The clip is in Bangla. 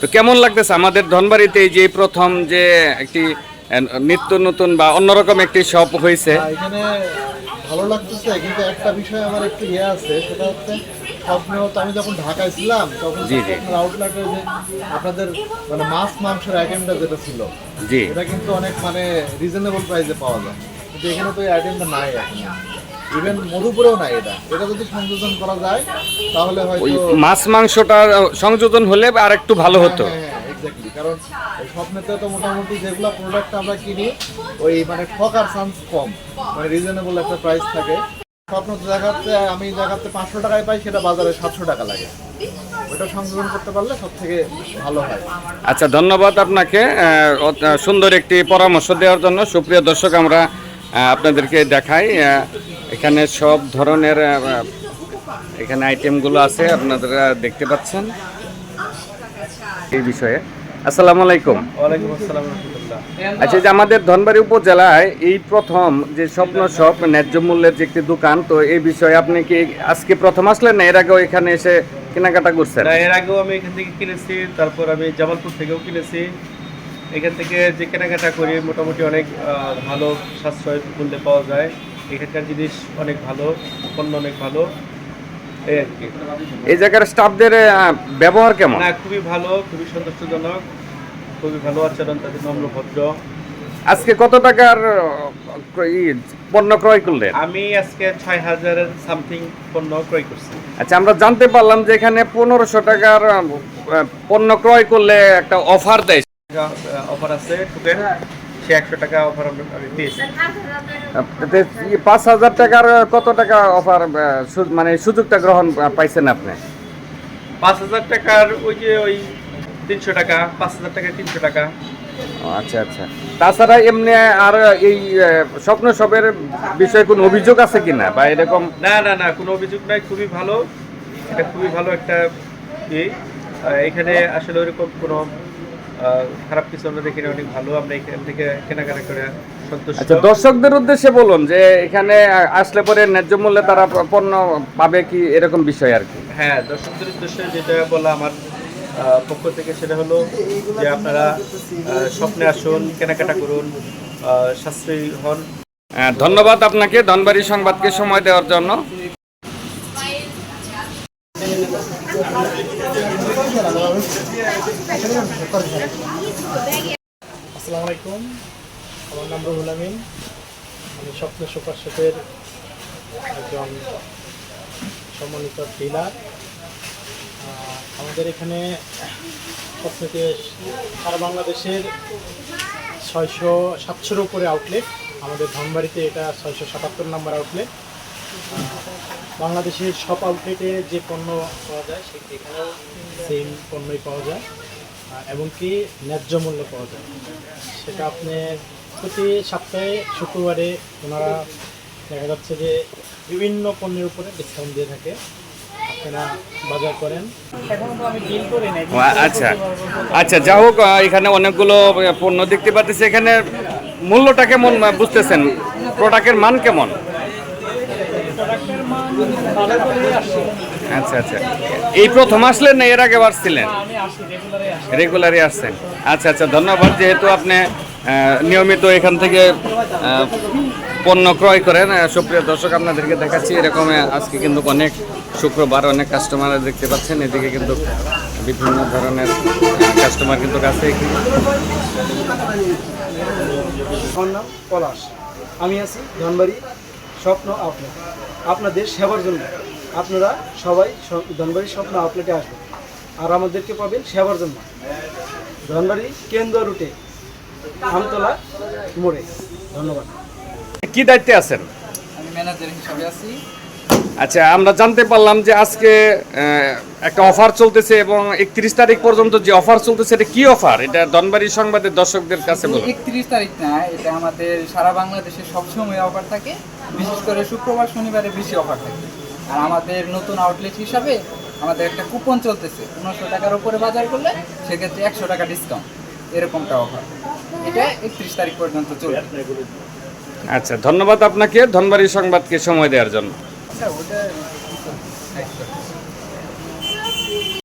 তো কেমন লাগতেছে? আমাদের ধনবাড়িতে যে প্রথম যে একটি নিত্য নতুন বা অন্যরকম একটি শপ হয়েছে। এখানে ভালো লাগতেছে কিন্তু একটা বিষয় আমার একটু ইয়ে আছে সেটা হচ্ছে স্বপ্ন তো আমি যখন ঢাকায় ছিলাম তখন আউটলেটে যে আপনাদের মানে মাছ মাংসের আইটেমটা যেটা ছিল জি। এটা কিন্তু অনেক মানে রিজনেবল প্রাইসে পাওয়া যায়। কিন্তু এখানে তো এই আইটেমটা নাই এখন। ইভেন মধুপুরেও নাই এটা। এটা যদি সংযোজন করা যায় তাহলে হয়তো মাছ মাংসটা সংযোজন হলে আর একটু ভালো হতো। হ্যাঁ হ্যাঁ এক্স্যাক্টলি কারণ এই স্বপ্নেতে তো মোটামুটি যেগুলো প্রোডাক্ট আমরা কিনি ওই মানে ঠকার চান্স কম মানে রিজনেবল একটা প্রাইস থাকে। স্বপ্ন দেখাতে আমি দেখাতে পাঁচশো টাকায় পাই সেটা বাজারে সাতশো টাকা লাগে। ওটা সংযোজন করতে পারলে সব থেকে ভালো হয়। আচ্ছা ধন্যবাদ আপনাকে সুন্দর একটি পরামর্শ দেওয়ার জন্য। সুপ্রিয় দর্শক আমরা আপনাদেরকে দেখাই এখানে সব ধরনের এখানে আইটেমগুলো আছে আপনারা দেখতে পাচ্ছেন। এই বিষয়ে। আসসালামু আলাইকুম। আচ্ছা যে আমাদের ধনবাড়ি উপজেলায় এই প্রথম যে স্বপ্ন শপ ন্যায্য মূল্যের যে একটি দোকান তো এই বিষয়ে আপনি কি আজকে প্রথম আসলেন না এর আগেও এখানে এসে কেনাকাটা করছেন? না এর আগেও আমি এখান থেকে কিনেছি তারপর আমি জামালপুর থেকেও কিনেছি। এখান থেকে যে কেনাকাটা করি মোটামুটি অনেক ভালো সাশ্রয় মূল্যে পাওয়া যায়। এখানকার জিনিস অনেক ভালো পণ্য অনেক ভালো। এই আর কি। এই জায়গার স্টাফদের আহ, ব্যবহার কেমন? না খুবই ভালো খুবই সন্তুষ্টজনক খুবই ভালো আচরণ তাদের নম্র ভদ্র। আজকে কত টাকার আহ, ই, পণ্য ক্রয় করলেন? আমি আজকে ছয় হাজারের সামথিং পণ্য ক্রয় করছি। আচ্ছা আমরা জানতে পারলাম যে এখানে পনেরোশো টাকার আহ, পণ্য ক্রয় করলে একটা অফার দেয়। অফার আছে টোকেন। সে একশো টাকা অফার আমি এতে পাঁচ হাজার টাকার কত টাকা অফার মানে সুযোগটা গ্রহণ পাইছেন আপনি? পাঁচ হাজার টাকার ওই যে ওই তিনশো টাকা পাঁচ হাজার টাকা তিনশো টাকা। আচ্ছা আচ্ছা। তাছাড়া এমনি আর এই স্বপ্ন সবের বিষয়ে কোনো অভিযোগ আছে কিনা? বা এরকম না না না কোনো অভিযোগ নাই খুবই ভালো। এটা খুবই ভালো একটা ইয়ে। এখানে আসলে ওইরকম কোনো খারাপ কিছু আমরা দেখি না, অনেক ভালো আমরা এখান থেকে কেনাকাটা করে সন্তুষ্ট। আচ্ছা দর্শকদের উদ্দেশ্যে বলুন যে এখানে আসলে পরে ন্যায্য মূল্যে তারা পণ্য পাবে কি এরকম বিষয় আর কি? হ্যাঁ দর্শকদের উদ্দেশ্যে যেটা বলা আমার পক্ষ থেকে সেটা হলো যে আপনারা স্বপ্নে আসুন কেনাকাটা করুন সাশ্রয়ী হন। আহ, ধন্যবাদ আপনাকে ধনবাড়ি সংবাদকে সময় দেওয়ার জন্য। আসসালামু আলাইকুম। আমার নাম রুহুল আমিন। আমি স্বপ্ন সুপার শপের একজন সম্মানিত ডিলার। আমাদের এখানে স্বপ্নতে সারা বাংলাদেশের ছয়শো সাতশোর উপরে আউটলেট আমাদের ধনবাড়িতে এটা ছয়শো সাতাত্তর নম্বর আউটলেট বাংলাদেশের সব আউটলেটে যে পণ্য পাওয়া যায় সে এখানেও সেম পণ্যই পাওয়া যায় এবং কি ন্যায্য মূল্য পাওয়া যায়। সেটা আপনি প্রতি সপ্তাহে শুক্রবারে ওনারা দেখা যাচ্ছে যে বিভিন্ন পণ্যের উপরে ডিসকাউন্ট দিয়ে থাকে। ও, আচ্ছা আচ্ছা যা হোক এখানে অনেকগুলো পণ্য দেখতে পাচ্ছি এখানে মূল্যটা কেমন বুঝতেছেন? প্রোডাক্টের মান কেমন? আচ্ছা আচ্ছা। এই প্রথম আসলেন না এর আগে আসছিলেন রেগুলারই আসছেন। আচ্ছা আচ্ছা ধন্যবাদ। যেহেতু আপনি নিয়মিত এখান থেকে পণ্য ক্রয় করেন সুপ্রিয় দর্শক, আপনাদেরকে দেখাচ্ছি এরকম আজকে কিন্তু অনেক শুক্রবার অনেক কাস্টমার দেখতে পাচ্ছেন। এদিকে কিন্তু বিভিন্ন ধরনের কাস্টমার কিন্তু কাছে আমার নাম আমি আছি ধনবাড়ি। স্বপ্ন আউটলেট আপনাদের সেবার জন্য আপনারা সবাই ধনবাড়ির স্বপ্ন আউটলেটে আসবেন। আর আমাদেরকে পাবেন সেবার জন্য। ধনবাড়ি কেন্দ্র রুটে আমতলা মোড়ে। ধন্যবাদ। কি দায়িত্বে আছেন? আমি ম্যানেজার হিসাবে আছি। আচ্ছা আমরা জানতে পারলাম যে আজকে একটা অফার চলতেছে এবং একত্রিশ তারিখ পর্যন্ত যে অফার চলতেছে এটা কি অফার? এটা ধনবাড়ি সংবাদের দর্শকদের কাছে বলুন। একত্রিশ তারিখ না এটা আমাদের সারা বাংলাদেশে সবসময় অফার থাকে বিশেষ করে শুক্রবার শনিবারে বেশি অফার থাকে। আর আমাদের নতুন আউটলেট হিসাবে আমাদের একটা কুপন চলতেছে পনেরোশো টাকার উপরে বাজার করলে সেক্ষেত্রে একশো টাকা ডিসকাউন্ট এরকমটা অফার এটা একত্রিশ তারিখ পর্যন্ত চলবে। আচ্ছা ধন্যবাদ আপনাকে ধনবাড়ি সংবাদকে সময় দেওয়ার জন্য। আচ্ছা ওটা